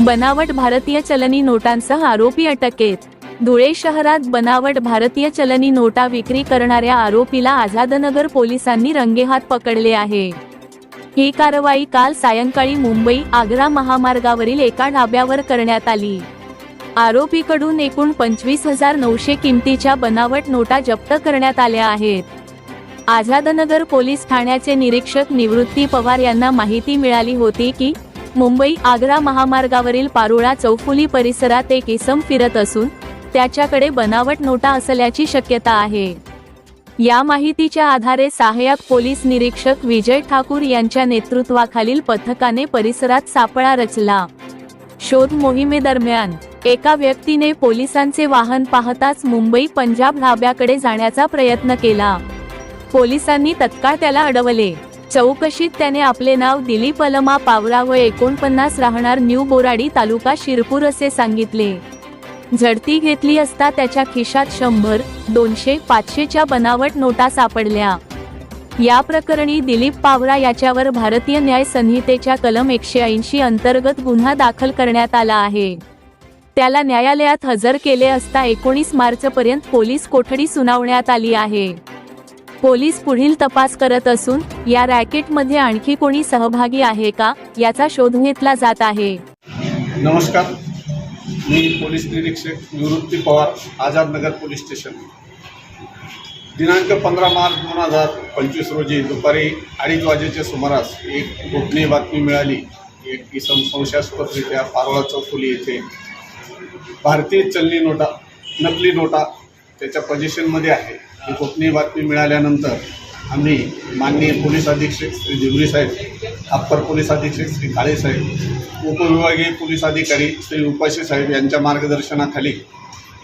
बनावट भारतीय चलनी नोटांसह आरोपी अटकेत. धुळे शहरात बनावट भारतीय चलनी नोटा विक्री करणाऱ्या आरोपीला आझादनगर पोलिसांनी रंगेहात पकडले आहे. ही कारवाई काल सायंकाळी मुंबई आग्रा महामार्गावरील एका ढाब्यावर करण्यात आली. आरोपीकडून एकूण पंचवीस हजार नऊशे किमतीच्या बनावट नोटा जप्त करण्यात आल्या आहेत. आझादनगर पोलीस ठाण्याचे निरीक्षक निवृत्ती पवार यांना माहिती मिळाली होती की मुंबई आग्रा महामार्गावरील पारोळा चौफुली परिसरात एक इसम फिरत असून त्याच्याकडे बनावट नोटा असल्याची शक्यता आहे. या माहितीच्या आधारे सहाय्यक पोलीस निरीक्षक विजय ठाकूर यांच्या नेतृत्वाखालील पथकाने परिसरात सापळा रचला. शोध मोहिमेदरम्यान एका व्यक्तीने पोलिसांचे वाहन पाहताच मुंबई पंजाब ढाब्याकडे जाण्याचा प्रयत्न केला. पोलिसांनी तत्काळ त्याला अडवले. चौकशीत त्याने आपले नाव दिलीप अलमा पावरा व एकोणपन्नास राहणार न्यू बोराडी तालुका शिरपूर असे सांगितले. झडती घेतली असता त्याच्या खिशात शंभर दोनशे पाचशेच्या बनावट नोटा सापडल्या. या प्रकरणी दिलीप पावरा याच्यावर भारतीय न्याय संहितेच्या कलम एकशे ऐंशी अंतर्गत गुन्हा दाखल करण्यात आला आहे. त्याला न्यायालयात हजर केले असता एकोणीस मार्चपर्यंत पोलीस कोठडी सुनावण्यात आली आहे. पोलीस पुढील तपास करत असून या रॅकेटमध्ये आणखी कोणी सहभागी आहे का याचा शोध घेतला जात आहे. नमस्कार. मी पोलीस निरीक्षक निवृत्ती पवार आझादनगर पोलीस स्टेशन. दिनांक पंधरा मार्च दोन हजार पंचवीस रोजी दुपारी अडीच वाजेच्या सुमारास एक गोपनीय बातमी मिळाली. एक इसम संशयास्पदरित्या पारोळा चौफुली येथे भारतीय चलनी नोटा नकली नोटा त्याच्या पोझिशनमध्ये आहे. ही गोपनीय बातमी मिळाल्यानंतर आम्ही माननीय पोलीस अधीक्षक श्री दिवरी साहेब अप्पर पोलीस अधीक्षक श्री काळे साहेब उपविभागीय पोलीस अधिकारी श्री उपाशी साहेब यांच्या मार्गदर्शनाखाली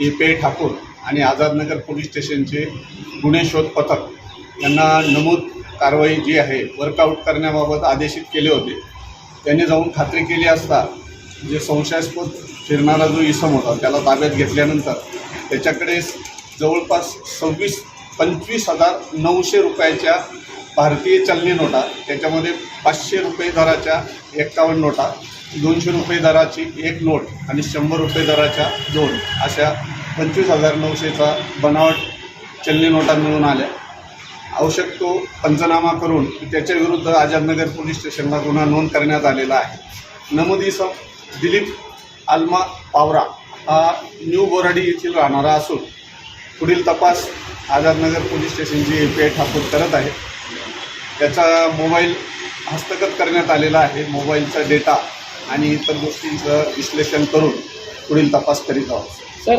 ए पे ठाकूर आणि आझादनगर पोलीस स्टेशनचे गुन्हे शोध पथक यांना नमूद कारवाई जी आहे वर्कआउट करण्याबाबत आदेशित केले होते. त्यांनी जाऊन खात्री केली असता जे संशयास्पद फिरणारा जो इसम होता त्याला ताब्यात घेतल्यानंतर त्याच्याकडे जवळपास सव्वीस पंचवीस हजार नऊशे रुपयाच्या भारतीय चलनी नोटा त्याच्यामध्ये पाचशे रुपये दराच्या एक्कावन्न नोटा दोनशे रुपये दराची एक नोट आणि शंभर रुपये दराच्या दोन अशा पंचवीस हजार नऊशेचा बनावट चलनी नोटा मिळून आल्या. आवश्यक तो पंचनामा करून त्याच्या विरुद्ध आझादनगर पोलीस स्टेशनला गुन्हा नोंद करण्यात आलेला आहे. नमूद इसम दिलीप आल्मा पावरा हा न्यू बोराडी येथील राहणारा असून पुढील तपास आझादनगर पोलीस स्टेशनची ए पी आय ठाकूर करत आहे. त्याचा मोबाईल हस्तगत करण्यात आलेला आहे. मोबाईलचा डेटा आणि इतर गोष्टींचं विश्लेषण करून पुढील तपास करीत आहोत. सर